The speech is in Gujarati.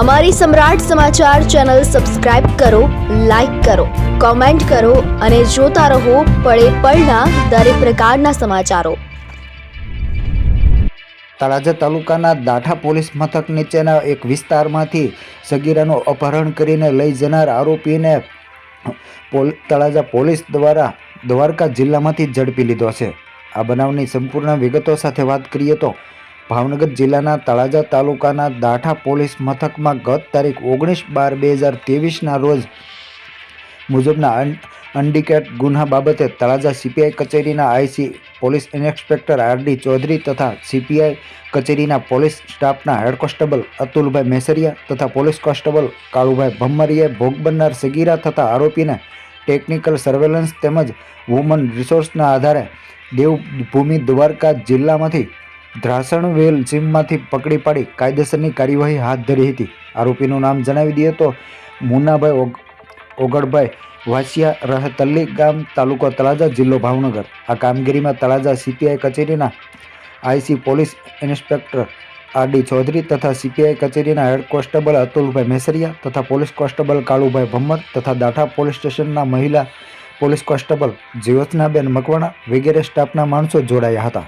અમારી સમ્રાટ સમાચાર ચેનલ સબસ્ક્રાઇબ કરો, લાઇક કરો, કોમેન્ટ કરો અને જોતા રહો પળે પળના દરેક પ્રકારના સમાચારો. તળાજા તાલુકાના દાઠા પોલીસ મથક નીચેના એક વિસ્તારમાંથી સગીરાનું અપહરણ કરીને લઈ જનાર આરોપીને તળાજા પોલીસ દ્વારા દ્વારકા જિલ્લામાંથી ઝડપી લીધો છે. આ બનાવની સંપૂર્ણ વિગતો સાથે વાત કરીએ તો ભાવનગર જિલ્લાના તળાજા તાલુકાના દાઠા પોલીસ મથકમાં ગત તારીખ ઓગણીસ બાર બે હજાર ત્રેવીસના રોજ મુજબના અન, અનડિકેટ ગુન્હા બાબતે તળાજા સીપીઆઈ કચેરીના IC police inspector RD Chaudhari તથા સીપીઆઈ કચેરીના પોલીસ સ્ટાફના હેડ કોન્સ્ટેબલ અતુલભાઈ મેસરિયા તથા પોલીસ કોન્સ્ટેબલ કાળુભાઈ ભમ્મરીએ ભોગ બનનાર સગીરા તથા આરોપીને ટેકનિકલ સર્વેલન્સ તેમજ વુમન રિસોર્સના આધારે દેવભૂમિ દ્વારકા જિલ્લામાંથી ધ્રાસણવેલ જીમમાંથી પકડી પાડી કાયદેસરની કાર્યવાહી હાથ ધરી હતી. આરોપીનું નામ જણાવી દઈએ તો મુન્નાભાઈ ઓગ, ઓગળભાઈ વાસિયા રહે તલ્લી ગામ તાલુકો તળાજા, જિલ્લો ભાવનગર. આ કામગીરીમાં તળાજા સીપીઆઈ કચેરીના IC police inspector R D Chaudhary તથા સીપીઆઈ કચેરીના હેડ કોન્સ્ટેબલ અતુલભાઈ મેસરિયા તથા પોલીસ કોન્સ્ટેબલ કાળુભાઈ ભમ્મર તથા દાઠા પોલીસ સ્ટેશનના મહિલા પોલીસ કોન્સ્ટેબલ જ્યોત્સનાબેન મકવાણા વગેરે સ્ટાફના માણસો જોડાયા હતા.